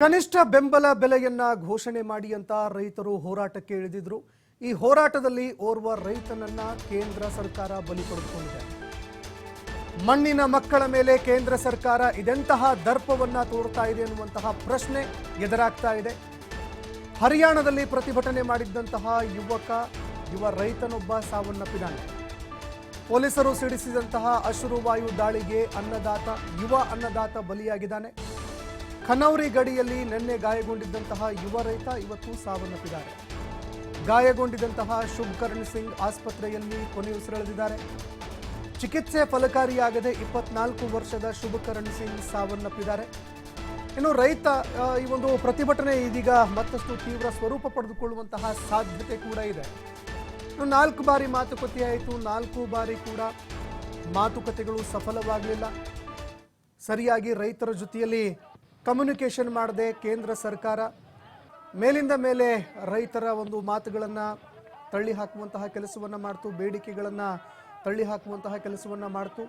ಕನಿಷ್ಠ ಬೆಂಬಲ ಬೆಲೆಯನ್ನ ಘೋಷಣೆ ಮಾಡಿ ಅಂತ ರೈತರು ಹೋರಾಟಕ್ಕೆ ಇಳಿದಿದ್ರು. ಈ ಹೋರಾಟದಲ್ಲಿ ಓರ್ವ ರೈತನನ್ನ ಕೇಂದ್ರ ಸರ್ಕಾರ ಬಲಿ ಪಡೆದುಕೊಂಡಿದೆ ಮಣ್ಣಿನ ಮಕ್ಕಳ ಮೇಲೆ ಕೇಂದ್ರ ಸರ್ಕಾರ ಇದೆಂತಹ ದರ್ಪವನ್ನ ತೋರ್ತಾ ಇದೆ ಎನ್ನುವಂತಹ ಪ್ರಶ್ನೆ ಎದುರಾಗ್ತಾ ಇದೆ. ಹರಿಯಾಣದಲ್ಲಿ ಪ್ರತಿಭಟನೆ ಮಾಡಿದ್ದಂತಹ ಯುವಕ, ಯುವ ರೈತನೊಬ್ಬ ಸಾವನ್ನಪ್ಪಿದ್ದಾನೆ ಪೊಲೀಸರು ಸಿಡಿಸಿದಂತಹ ಅಶ್ರುವಾಯು ದಾಳಿಗೆ ಅನ್ನದಾತ, ಯುವ ಅನ್ನದಾತ ಬಲಿಯಾಗಿದ್ದಾನೆ. ಖನೌರಿ ಗಡಿಯಲ್ಲಿ ನಿನ್ನೆ ಗಾಯಗೊಂಡಿದ್ದಂತಹ ಯುವ ರೈತ ಇವತ್ತು ಸಾವನ್ನಪ್ಪಿದ್ದಾರೆ. ಗಾಯಗೊಂಡಿದ್ದಂತಹ ಶುಭಕರಣ್ ಸಿಂಗ್ ಆಸ್ಪತ್ರೆಯಲ್ಲಿ ಕೊನೆಯುಸಿರೆಳೆದಿದ್ದಾರೆ ಚಿಕಿತ್ಸೆ ಫಲಕಾರಿಯಾಗದೆ ಇಪ್ಪತ್ನಾಲ್ಕು ವರ್ಷದ ಶುಭಕರಣ್ ಸಿಂಗ್ ಸಾವನ್ನಪ್ಪಿದ್ದಾರೆ. ಇನ್ನು ರೈತ ಈ ಒಂದು ಪ್ರತಿಭಟನೆ ಇದೀಗ ಮತ್ತಷ್ಟು ತೀವ್ರ ಸ್ವರೂಪ ಪಡೆದುಕೊಳ್ಳುವಂತಹ ಸಾಧ್ಯತೆ ಕೂಡ ಇದೆ. ಇನ್ನು ನಾಲ್ಕು ಬಾರಿ ಮಾತುಕತೆ ಆಯಿತು, ನಾಲ್ಕು ಬಾರಿ ಕೂಡ ಮಾತುಕತೆಗಳು ಸಫಲವಾಗಲಿಲ್ಲ. ಸರಿಯಾಗಿ ರೈತರ ಜೊತೆಯಲ್ಲಿ ಕಮ್ಯುನಿಕೇಷನ್ ಮಾಡದೆ ಕೇಂದ್ರ ಸರ್ಕಾರ ಮೇಲಿಂದ ಮೇಲೆ ರೈತರ ಒಂದು ಮಾತುಗಳನ್ನು ತಳ್ಳಿ ಹಾಕುವಂತಹ ಕೆಲಸವನ್ನು ಮಾಡ್ತು, ಬೇಡಿಕೆಗಳನ್ನು ತಳ್ಳಿ ಹಾಕುವಂತಹ ಕೆಲಸವನ್ನು ಮಾಡ್ತು.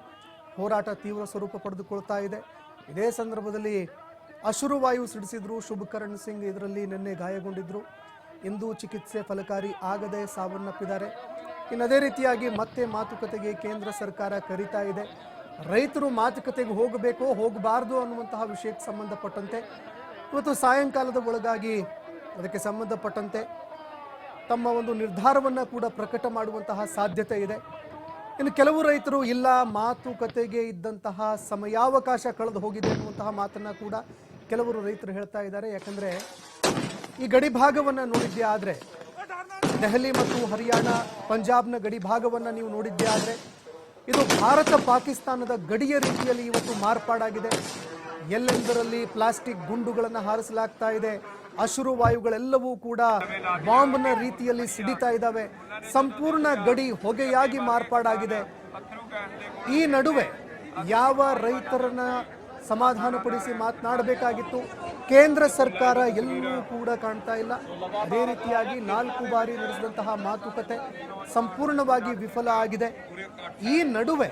ಹೋರಾಟ ತೀವ್ರ ಸ್ವರೂಪ ಪಡೆದುಕೊಳ್ತಾ ಇದೆ. ಇದೇ ಸಂದರ್ಭದಲ್ಲಿ ಅಶ್ರುವಾಯು ಸಿಡಿಸಿದ್ರು ಶುಭಕರಣ್ ಸಿಂಗ್ ಇದರಲ್ಲಿ ನಿನ್ನೆ ಗಾಯಗೊಂಡಿದ್ದರು ಇಂದು ಚಿಕಿತ್ಸೆ ಫಲಕಾರಿ ಆಗದೆ ಸಾವನ್ನಪ್ಪಿದ್ದಾರೆ. ಇನ್ನು ಅದೇ ರೀತಿಯಾಗಿ ಮತ್ತೆ ಮಾತುಕತೆಗೆ ಕೇಂದ್ರ ಸರ್ಕಾರ ಕರೀತಾ ಇದೆ. ರೈತರು ಮಾತುಕತೆಗೆ ಹೋಗಬೇಕು, ಹೋಗಬಾರ್ದು ಅನ್ನುವಂತಹ ವಿಷಯಕ್ಕೆ ಸಂಬಂಧಪಟ್ಟಂತೆ ಇವತ್ತು ಸಾಯಂಕಾಲದ ಒಳಗಾಗಿ ಅದಕ್ಕೆ ಸಂಬಂಧಪಟ್ಟಂತೆ ತಮ್ಮ ಒಂದು ನಿರ್ಧಾರವನ್ನು ಕೂಡ ಪ್ರಕಟ ಮಾಡುವಂತಹ ಸಾಧ್ಯತೆ ಇದೆ. ಇನ್ನು ಕೆಲವು ರೈತರು ಇಲ್ಲ, ಮಾತುಕತೆಗೆ ಇದ್ದಂತಹ ಸಮಯಾವಕಾಶ ಕಳೆದು ಹೋಗಿದೆ ಅನ್ನುವಂತಹ ಮಾತನ್ನು ಕೂಡ ಕೆಲವರು ರೈತರು ಹೇಳ್ತಾ ಇದ್ದಾರೆ. ಯಾಕಂದರೆ ಈ ಗಡಿ ಭಾಗವನ್ನು ನೋಡಿದ್ದೇ ಆದರೆ, ದೆಹಲಿ ಮತ್ತು ಹರಿಯಾಣ, ಪಂಜಾಬ್ನ ಗಡಿ ಭಾಗವನ್ನು ನೀವು ನೋಡಿದ್ದೆ ಆದರೆ ಇದು ಭಾರತ ಪಾಕಿಸ್ತಾನದ ಗಡಿಯ ರೀತಿಯಲ್ಲಿ ಇವತ್ತು ಮಾರ್ಪಾಡಾಗಿದೆ. ಎಲ್ಲೆಂದರಲ್ಲಿ ಪ್ಲಾಸ್ಟಿಕ್ ಗುಂಡುಗಳನ್ನು ಹಾರಿಸಲಾಗ್ತಾ ಇದೆ. ಅಶುರು ವಾಯುಗಳೆಲ್ಲವೂ ಕೂಡ ಬಾಂಬ್ನ ರೀತಿಯಲ್ಲಿ ಸಿಡಿತಾ ಇದ್ದಾವೆ. ಸಂಪೂರ್ಣ ಗಡಿ ಹೊಗೆಯಾಗಿ ಮಾರ್ಪಾಡಾಗಿದೆ. ಈ ನಡುವೆ ಯಾವ ರೈತರನ್ನ ಸಮಾಧಾನಪಡಿಸಿ ಮಾತನಾಡಬೇಕಾಗಿತ್ತು. ಕೇಂದ್ರ ಸರ್ಕಾರ ಎಲ್ಲೂ ಕೂಡ ಕಾಣ್ತಾ ಇಲ್ಲ. ಅದೇ ರೀತಿಯಾಗಿ ನಾಲ್ಕು ಬಾರಿ ನಡೆಸಿದಂತಹ ಮಾತುಕತೆ ಸಂಪೂರ್ಣವಾಗಿ ವಿಫಲ ಆಗಿದೆ. ಈ ನಡುವೆ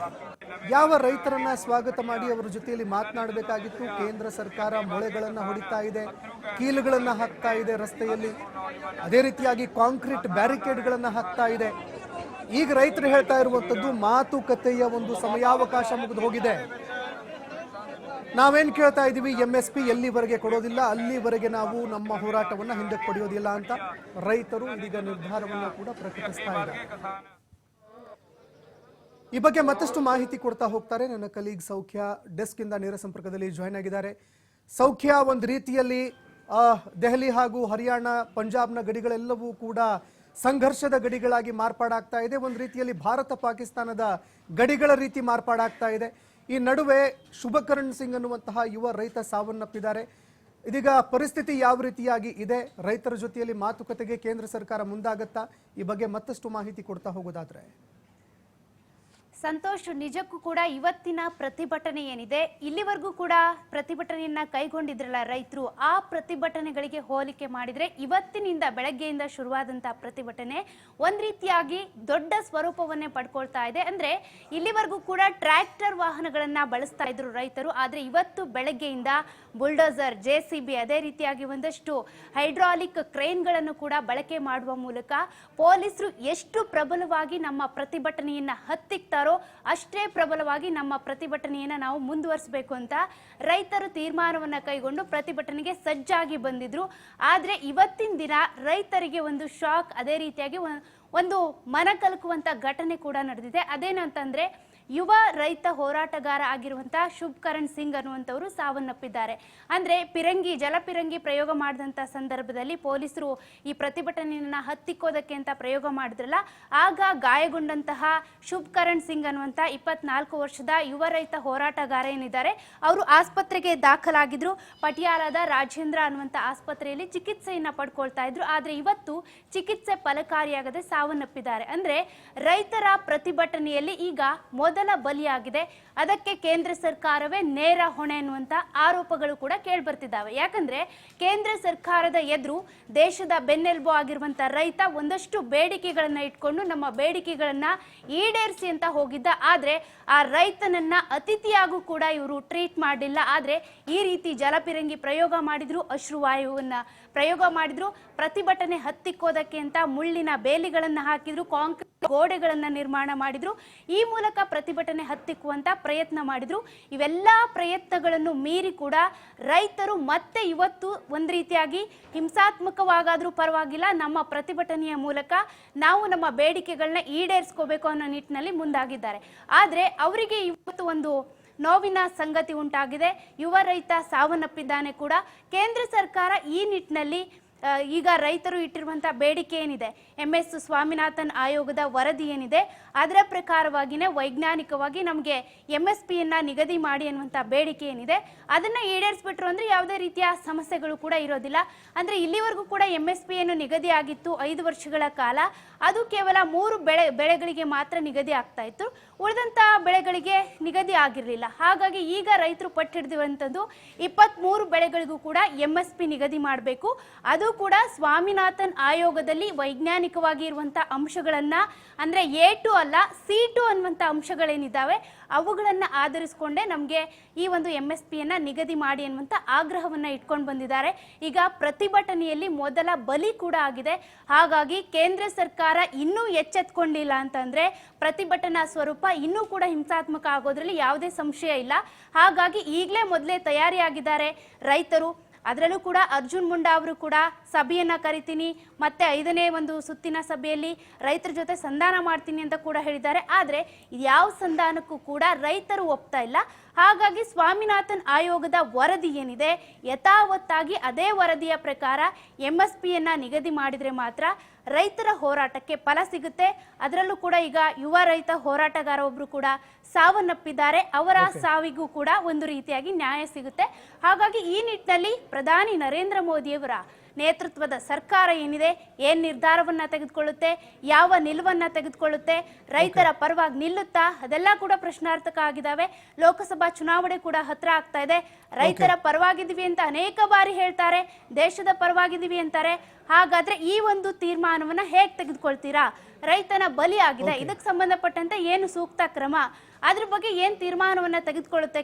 ಯಾವ ರೈತರನ್ನ ಸ್ವಾಗತ ಮಾಡಿ ಅವರ ಜೊತೆಯಲ್ಲಿ ಮಾತನಾಡಬೇಕಾಗಿತ್ತು. ಕೇಂದ್ರ ಸರ್ಕಾರ ಮೊಳೆಗಳನ್ನು ಹೊಡಿತಾ ಇದೆ, ಕೀಲುಗಳನ್ನ ಹಾಕ್ತಾ ಇದೆ ರಸ್ತೆಯಲ್ಲಿ. ಅದೇ ರೀತಿಯಾಗಿ ಕಾಂಕ್ರೀಟ್ ಬ್ಯಾರಿಕೇಡ್ಗಳನ್ನು ಹಾಕ್ತಾ ಇದೆ. ಈಗ ರೈತರು ಹೇಳ್ತಾ ಇರುವಂತದ್ದು ಮಾತುಕತೆಯ ಒಂದು ಸಮಯಾವಕಾಶ ಮುಗಿದು ಹೋಗಿದೆ. ನಾವೇನ್ ಕೇಳ್ತಾ ಇದ್ದೀವಿ ಎಂ ಎಸ್ ಪಿ ಎಲ್ಲಿವರೆಗೆ ಕೊಡೋದಿಲ್ಲ, ಅಲ್ಲಿವರೆಗೆ ನಾವು ನಮ್ಮ ಹೋರಾಟವನ್ನು ಹಿಂದಕ್ಕೆ ಪಡೆಯೋದಿಲ್ಲ ಅಂತ ರೈತರು ಇದೀಗ ನಿರ್ಧಾರವನ್ನು ಕೂಡ ಪ್ರಕಟಿಸ್ತಾ ಇದ್ದಾರೆ. ಈ ಬಗ್ಗೆ ಮತ್ತಷ್ಟು ಮಾಹಿತಿ ಕೊಡ್ತಾ ಹೋಗ್ತಾರೆ ನನ್ನ ಕಲೀಗ್ ಸೌಖ್ಯ. ಡೆಸ್ಕ್ ಇಂದ ನೇರ ಸಂಪರ್ಕದಲ್ಲಿ ಜಾಯ್ನ್ ಆಗಿದ್ದಾರೆ. ಸೌಖ್ಯ, ಒಂದು ರೀತಿಯಲ್ಲಿ ದೆಹಲಿ ಹಾಗೂ ಹರಿಯಾಣ, ಪಂಜಾಬ್ನ ಗಡಿಗಳೆಲ್ಲವೂ ಕೂಡ ಸಂಘರ್ಷದ ಗಡಿಗಳಾಗಿ ಮಾರ್ಪಾಡಾಗ್ತಾ ಇದೆ. ಒಂದು ರೀತಿಯಲ್ಲಿ ಭಾರತ ಪಾಕಿಸ್ತಾನದ ಗಡಿಗಳ ರೀತಿ ಮಾರ್ಪಾಡಾಗ್ತಾ ಇದೆ. ಈ ನಡುವೆ ಶುಭಕರಣ್ ಸಿಂಗ್ ಅನ್ನುವಂತಹ ಯುವ ರೈತ ಸಾವನ್ನಪ್ಪಿದ್ದಾರೆ. ಇದೀಗ ಪರಿಸ್ಥಿತಿ ಯಾವ ರೀತಿಯಾಗಿ ಇದೆ? ರೈತರ ಜೊತೆಯಲ್ಲಿ ಮಾತುಕತೆಗೆ ಕೇಂದ್ರ ಸರ್ಕಾರ ಮುಂದಾಗತ್ತಾ? ಈ ಬಗ್ಗೆ ಮತ್ತಷ್ಟು ಮಾಹಿತಿ ಕೊಡ್ತಾ ಹೋಗೋದಾದ್ರೆ. ಸಂತೋಷ್, ನಿಜಕ್ಕೂ ಕೂಡ ಇವತ್ತಿನ ಪ್ರತಿಭಟನೆ ಏನಿದೆ? ಇಲ್ಲಿವರೆಗೂ ಕೂಡ ಪ್ರತಿಭಟನೆಯನ್ನ ಕೈಗೊಂಡಿದ್ರಲ್ಲ ರೈತರು, ಆ ಪ್ರತಿಭಟನೆಗಳಿಗೆ ಹೋಲಿಕೆ ಮಾಡಿದ್ರೆ ಇವತ್ತಿನಿಂದ ಬೆಳಗ್ಗೆಯಿಂದ ಶುರುವಾದಂತ ಪ್ರತಿಭಟನೆ ಒಂದ್ ರೀತಿಯಾಗಿ ದೊಡ್ಡ ಸ್ವರೂಪವನ್ನೇ ಪಡ್ಕೊಳ್ತಾ ಇದೆ. ಅಂದ್ರೆ ಇಲ್ಲಿವರೆಗೂ ಕೂಡ ಟ್ರ್ಯಾಕ್ಟರ್ ವಾಹನಗಳನ್ನ ಬಳಸ್ತಾ ಇದ್ರು ರೈತರು, ಆದ್ರೆ ಇವತ್ತು ಬೆಳಗ್ಗೆಯಿಂದ ಬುಲ್ಡೋಸರ್, ಜೆ ಸಿ ಬಿ ಅದೇ ರೀತಿಯಾಗಿ ಒಂದಷ್ಟು ಹೈಡ್ರಾಲಿಕ್ ಕ್ರೇನ್ಗಳನ್ನು ಕೂಡ ಬಳಕೆ ಮಾಡುವ ಮೂಲಕ ಪೊಲೀಸರು ಎಷ್ಟು ಪ್ರಬಲವಾಗಿ ನಮ್ಮ ಪ್ರತಿಭಟನೆಯನ್ನ ಹತ್ತಿಕ್ತಾರೋ ಅಷ್ಟೇ ಪ್ರಬಲವಾಗಿ ನಮ್ಮ ಪ್ರತಿಭಟನೆಯನ್ನ ನಾವು ಮುಂದುವರಿಸಬೇಕು ಅಂತ ರೈತರು ತೀರ್ಮಾನವನ್ನ ಕೈಗೊಂಡು ಪ್ರತಿಭಟನೆಗೆ ಸಜ್ಜಾಗಿ ಬಂದಿದ್ರು. ಆದ್ರೆ ಇವತ್ತಿನ ದಿನ ರೈತರಿಗೆ ಒಂದು ಶಾಕ್, ಅದೇ ರೀತಿಯಾಗಿ ಒಂದು ಮನ ಕಲಕುವಂತ ಘಟನೆ ಕೂಡ ನಡೆದಿದೆ. ಅದೇನಂತಂದ್ರೆ ಯುವ ರೈತ ಹೋರಾಟಗಾರ ಆಗಿರುವಂತಹ ಶುಭಕರಣ್ ಸಿಂಗ್ ಅನ್ನುವಂಥವರು ಸಾವನ್ನಪ್ಪಿದ್ದಾರೆ. ಅಂದ್ರೆ ಪಿರಂಗಿ, ಜಲಪಿರಂಗಿ ಪ್ರಯೋಗ ಮಾಡಿದಂತ ಸಂದರ್ಭದಲ್ಲಿ ಪೊಲೀಸರು ಈ ಪ್ರತಿಭಟನೆಯನ್ನ ಹತ್ತಿಕ್ಕೋದಕ್ಕೆ ಅಂತ ಪ್ರಯೋಗ ಮಾಡಿದ್ರಲ್ಲ, ಆಗ ಗಾಯಗೊಂಡಂತಹ ಶುಭಕರಣ್ ಸಿಂಗ್ ಅನ್ನುವಂತ ಇಪ್ಪತ್ನಾಲ್ಕು ವರ್ಷದ ಯುವ ರೈತ ಹೋರಾಟಗಾರ ಏನಿದ್ದಾರೆ, ಅವರು ಆಸ್ಪತ್ರೆಗೆ ದಾಖಲಾಗಿದ್ರು. ಪಟಿಯಾಲದ ರಾಜೇಂದ್ರ ಅನ್ನುವಂತ ಆಸ್ಪತ್ರೆಯಲ್ಲಿ ಚಿಕಿತ್ಸೆಯನ್ನ ಪಡ್ಕೊಳ್ತಾ ಇದ್ರು. ಆದ್ರೆ ಇವತ್ತು ಚಿಕಿತ್ಸೆ ಫಲಕಾರಿಯಾಗದೆ ಸಾವನ್ನಪ್ಪಿದ್ದಾರೆ. ಅಂದ್ರೆ ರೈತರ ಪ್ರತಿಭಟನೆಯಲ್ಲಿ ಈಗ ಮೊದಲ ಮೊದಲ ಬಲಿಯಾಗಿದೆ. ಅದಕ್ಕೆ ಕೇಂದ್ರ ಸರ್ಕಾರವೇ ನೇರ ಹೊಣೆ ಅನ್ನುವಂಥ ಆರೋಪಗಳು ಕೂಡ ಕೇಳ್ಬರ್ತಿದ್ದಾವೆ. ಯಾಕಂದ್ರೆ ಕೇಂದ್ರ ಸರ್ಕಾರದ ಎದುರು ದೇಶದ ಬೆನ್ನೆಲುಬು ಆಗಿರುವಂತ ರೈತ ಒಂದಷ್ಟು ಬೇಡಿಕೆಗಳನ್ನ ಇಟ್ಕೊಂಡು ನಮ್ಮ ಬೇಡಿಕೆಗಳನ್ನ ಈಡೇರಿಸಿ ಅಂತ ಹೋಗಿದ್ದ. ಆದ್ರೆ ಆ ರೈತನನ್ನ ಅತಿಥಿಯಾಗೂ ಕೂಡ ಇವರು ಟ್ರೀಟ್ ಮಾಡಿಲ್ಲ ಆದ್ರೆ ಈ ರೀತಿ ಜಲಪಿರಂಗಿ ಪ್ರಯೋಗ ಮಾಡಿದ್ರು ಅಶ್ರುವಾಯುವನ್ನ ಪ್ರಯೋಗ ಮಾಡಿದ್ರು, ಪ್ರತಿಭಟನೆ ಹತ್ತಿಕ್ಕೋದಕ್ಕೆ ಅಂತ ಮುಳ್ಳಿನ ಬೇಲಿಗಳನ್ನ ಹಾಕಿದ್ರು, ಕಾಂಕ್ರೀಟ್ ಗೋಡೆಗಳನ್ನ ನಿರ್ಮಾಣ ಮಾಡಿದ್ರು. ಈ ಮೂಲಕ ಪ್ರತಿಭಟನೆ ಹತ್ತಿಕ್ಕುವಂತ ಪ್ರಯತ್ನ ಮಾಡಿದ್ರು. ಇವೆಲ್ಲ ಪ್ರಯತ್ನಗಳನ್ನು ಮೀರಿ ಕೂಡ ರೈತರು ಮತ್ತೆ ಇವತ್ತು ಒಂದು ರೀತಿಯಾಗಿ ಹಿಂಸಾತ್ಮಕವಾಗಾದ್ರೂ ಪರವಾಗಿಲ್ಲ. ನಮ್ಮ ಪ್ರತಿಭಟನೆಯ ಮೂಲಕ ನಾವು ನಮ್ಮ ಬೇಡಿಕೆಗಳನ್ನ ಈಡೇರಿಸ್ಕೋಬೇಕು ಅನ್ನೋ ನಿಟ್ಟಿನಲ್ಲಿ ಮುಂದಾಗಿದ್ದಾರೆ. ಆದ್ರೆ ಅವರಿಗೆ ಇವತ್ತು ಒಂದು ನೋವಿನ ಸಂಗತಿ ಉಂಟಾಗಿದೆ. ಯುವ ರೈತ ಸಾವನ್ನಪ್ಪಿದ್ದಾನೆ ಕೂಡ. ಕೇಂದ್ರ ಸರ್ಕಾರ ಈ ನಿಟ್ಟಿನಲ್ಲಿ ಈಗ ರೈತರು ಇಟ್ಟಿರುವಂಥ ಬೇಡಿಕೆ ಏನಿದೆ? ಎಂ ಎಸ್ ಸ್ವಾಮಿನಾಥನ್ ಆಯೋಗದ ವರದಿ ಏನಿದೆ? ಅದರ ಪ್ರಕಾರವಾಗಿನೇ ವೈಜ್ಞಾನಿಕವಾಗಿ ನಮಗೆ ಎಂ ಎಸ್ ಪಿಯನ್ನು ನಿಗದಿ ಮಾಡಿ ಅನ್ನುವಂಥ ಬೇಡಿಕೆ ಏನಿದೆ? ಅದನ್ನ ಈಡೇರಿಸ್ಬಿಟ್ರು ಅಂದ್ರೆ ಯಾವುದೇ ರೀತಿಯ ಸಮಸ್ಯೆಗಳು ಕೂಡ ಇರೋದಿಲ್ಲ. ಅಂದ್ರೆ ಇಲ್ಲಿವರೆಗೂ ಕೂಡ ಎಂ ಎಸ್ ಪಿಯನ್ನು ನಿಗದಿ ಆಗಿತ್ತು ಐದು ವರ್ಷಗಳ ಕಾಲ. ಅದು ಕೇವಲ ಮೂರು ಬೆಳೆ, ಬೆಳೆಗಳಿಗೆ ಮಾತ್ರ ನಿಗದಿ ಆಗ್ತಾ ಇತ್ತು. ಉಳಿದಂತ ಬೆಳೆಗಳಿಗೆ ನಿಗದಿ ಆಗಿರಲಿಲ್ಲ. ಹಾಗಾಗಿ ಈಗ ರೈತರು ಪಟ್ಟಿಡಿದಿರುವಂಥದ್ದು ಇಪ್ಪತ್ಮೂರು ಬೆಳೆಗಳಿಗೂ ಕೂಡ ಎಂ ಎಸ್ ಪಿ ನಿಗದಿ ಮಾಡಬೇಕು. ಅದು ಕೂಡ ಸ್ವಾಮಿನಾಥನ್ ಆಯೋಗದಲ್ಲಿ ವೈಜ್ಞಾನಿಕವಾಗಿ ಇರುವಂಥ ಅಂಶಗಳನ್ನ ಅಂದ್ರೆ ಎ ಟು ಅಲ್ಲ, ಸಿ ಟು ಅನ್ನುವಂಥ ಅಂಶಗಳೇನಿದ್ದಾವೆ, ಅವುಗಳನ್ನ ಆಧರಿಸಿಕೊಂಡೇ ನಮಗೆ ಈ ಒಂದು ಎಂ ಎಸ್ ಪಿಯನ್ನ ನಿಗದಿ ಮಾಡಿ ಅನ್ನುವಂಥ ಆಗ್ರಹವನ್ನ ಇಟ್ಕೊಂಡು ಬಂದಿದ್ದಾರೆ. ಈಗ ಪ್ರತಿಭಟನೆಯಲ್ಲಿ ಮೊದಲ ಬಲಿ ಕೂಡ ಆಗಿದೆ. ಹಾಗಾಗಿ ಕೇಂದ್ರ ಸರ್ಕಾರ ಇನ್ನೂ ಎಚ್ಚೆತ್ಕೊಂಡಿಲ್ಲ ಅಂತಂದ್ರೆ ಪ್ರತಿಭಟನಾ ಸ್ವರೂಪ ಇನ್ನೂ ಕೂಡ ಹಿಂಸಾತ್ಮಕ ಆಗೋದ್ರಲ್ಲಿ ಯಾವುದೇ ಸಂಶಯ ಇಲ್ಲ. ಹಾಗಾಗಿ ಈಗಲೇ ಮೊದಲೇ ತಯಾರಿಯಾಗಿದ್ದಾರೆ. ರೈತರು ಅದರಲ್ಲೂ ಕೂಡ ಅರ್ಜುನ್ ಮುಂಡಾ ಅವರು ಕೂಡ ಸಭೆಯನ್ನ ಕರಿತೀನಿ, ಮತ್ತೆ ಐದನೇ ಒಂದು ಸುತ್ತಿನ ಸಭೆಯಲ್ಲಿ ರೈತರ ಜೊತೆ ಸಂಧಾನ ಮಾಡ್ತೀನಿ ಅಂತ ಕೂಡ ಹೇಳಿದ್ದಾರೆ. ಆದರೆ ಯಾವ ಸಂಧಾನಕ್ಕೂ ಕೂಡ ರೈತರು ಒಪ್ತಾ ಇಲ್ಲ. ಹಾಗಾಗಿ ಸ್ವಾಮಿನಾಥನ್ ಆಯೋಗದ ವರದಿ ಏನಿದೆ? ಯಥಾವತ್ತಾಗಿ ಅದೇ ವರದಿಯ ಪ್ರಕಾರ ಎಂ ಎಸ್ ಪಿಯನ್ನ ನಿಗದಿ ಮಾಡಿದ್ರೆ ಮಾತ್ರ ರೈತರ ಹೋರಾಟಕ್ಕೆ ಫಲ ಸಿಗುತ್ತೆ. ಅದರಲ್ಲೂ ಕೂಡ ಈಗ ಯುವ ರೈತ ಹೋರಾಟಗಾರ ಒಬ್ರು ಕೂಡ ಸಾವನ್ನಪ್ಪಿದ್ದಾರೆ. ಅವರ ಸಾವಿಗೂ ಕೂಡ ಒಂದು ರೀತಿಯಾಗಿ ನ್ಯಾಯ ಸಿಗುತ್ತೆ. ಹಾಗಾಗಿ ಈ ನಿಟ್ಟಿನಲ್ಲಿ ಪ್ರಧಾನಿ ನರೇಂದ್ರ ಮೋದಿಯವರ ನೇತೃತ್ವದ ಸರ್ಕಾರ ಏನಿದೆ ಏನ್ ನಿರ್ಧಾರವನ್ನ ತೆಗೆದುಕೊಳ್ಳುತ್ತೆ ಯಾವ ನಿಲುವನ್ನ ತೆಗೆದುಕೊಳ್ಳುತ್ತೆ ರೈತರ ಪರವಾಗಿ ನಿಲ್ಲುತ್ತಾ ಅದೆಲ್ಲ ಕೂಡ ಪ್ರಶ್ನಾರ್ಥಕ ಆಗಿದಾವೆ ಲೋಕಸಭಾ ಚುನಾವಣೆ ಕೂಡ ಹತ್ರ ಆಗ್ತಾ ಇದೆ. ರೈತರ ಪರವಾಗಿದ್ದೀವಿ ಅಂತ ಅನೇಕ ಬಾರಿ ಹೇಳ್ತಾರೆ ದೇಶದ ಪರವಾಗಿದ್ದೀವಿ ಅಂತಾರೆ. ಹಾಗಾದ್ರೆ ಈ ಒಂದು ತೀರ್ಮಾನವನ್ನ ಹೇಗೆ ತೆಗೆದುಕೊಳ್ತೀರಾ? ರೈತನ ಬಲಿ ಆಗಿದೆ. ಇದಕ್ಕೆ ಸಂಬಂಧಪಟ್ಟಂತೆ ಏನು ಸೂಕ್ತ ಕ್ರಮ? ಅದ್ರ ಬಗ್ಗೆ ಏನ್ ತೀರ್ಮಾನವನ್ನ ತೆಗೆದುಕೊಳ್ಳುತ್ತೆ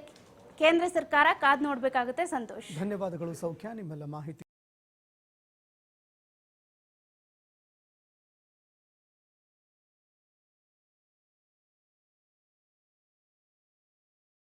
ಕೇಂದ್ರ ಸರ್ಕಾರ? ಕಾದ್ ನೋಡ್ಬೇಕಾಗುತ್ತೆ. ಸಂತೋಷ್. ಧನ್ಯವಾದಗಳು ಸೌಖ್ಯ ನಿಮ್ಮೆಲ್ಲ ಮಾಹಿತಿ